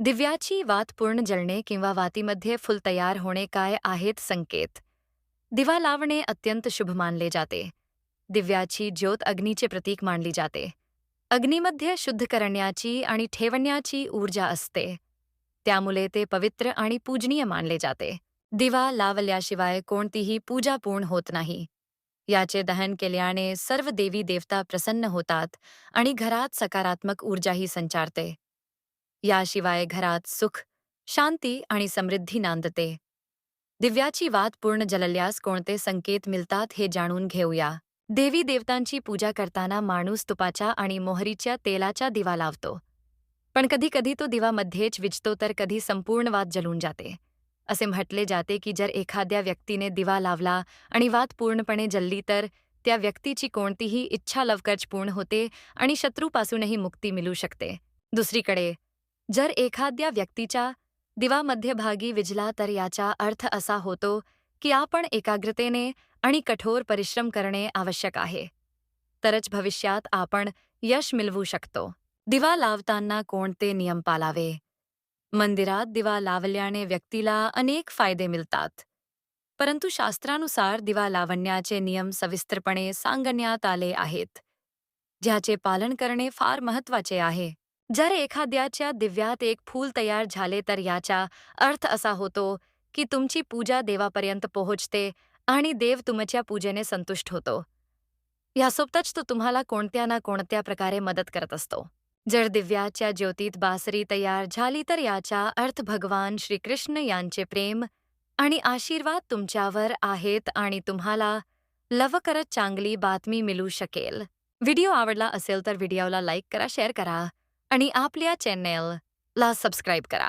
दिव्याची वात पूर्ण जळणे किंवा वातीमध्ये फुल तयार होणे काय आहेत संकेत? दिवा लावणे अत्यंत शुभ मानले जाते. दिव्याची ज्योत अग्नीचे प्रतीक मानली जाते. अग्नीमध्ये शुद्ध करण्याची आणि ठेवण्याची ऊर्जा असते. त्यामुळे ते पवित्र आणि पूजनीय मानले जाते. दिवा लावल्याशिवाय कोणतीही पूजा पूर्ण होत नाही. याचे दहन केल्याने सर्व देवी देवता प्रसन्न होतात आणि घरात सकारात्मक ऊर्जाही संचारते. याशिवाय घरात सुख, शांती आणि समृद्धी नांदते. दिव्याची वात पूर्ण जलल्यास कोणते संकेत मिळतात हे जाणून घेऊया. देवी देवतांची पूजा करताना माणूस तुपाच्या आणि मोहरीच्या तेलाचा दिवा लावतो. पण कधी कधी तो दिवा मध्येच विजतो तर कधी संपूर्ण वात जलून जाते. असे म्हटले जाते की जर एखाद्या व्यक्तीने दिवा लावला आणि वात पूर्णपणे जलली तर त्या व्यक्तीची कोणतीही इच्छा लवकरच पूर्ण होते आणि शत्रूपासूनही मुक्ती मिळू शकते. दुसरीकडे जर एखाद्या व्यक्तीच्या दिवा मध्यभागी विजला तर याचा अर्थ असा होतो की आपण एकाग्रतेने आणि कठोर परिश्रम करणे आवश्यक आहे. तरच भविष्यात आपण यश मिळवू शकतो. दिवा लावताना कोणते नियम पालावे? मंदिरात दिवा लावल्याने व्यक्तीला अनेक फायदे मिळतात. परंतु शास्त्रानुसार दिवा लावण्याचे नियम सविस्तरपणे सांगण्यात आले आहेत. ज्याचे पालन करणे फार महत्त्वाचे आहे. जर एखाद्याच्या दिव्यात एक फूल तयार झाले तर याचा अर्थ असा होतो की तुमची पूजा देवापर्यंत पोहोचते आणि देव तुमच्या पूजेने संतुष्ट होतो. यासोबतच तो तुम्हाला कोणत्या ना कोणत्या प्रकारे मदत करत असतो. जर दिव्याच्या ज्योतीत बासरी तयार झाली तर याचा अर्थ भगवान श्रीकृष्ण यांचे प्रेम आणि आशीर्वाद तुमच्यावर आहेत आणि तुम्हाला लवकरच चांगली बातमी मिळू शकेल. व्हिडिओ आवडला असेल तर व्हिडिओला लाईक करा शेअर करा. आणि आपल्या चॅनेलला सबस्क्राईब करा.